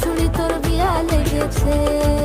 চুরি তোর বিয়া লেগেছে।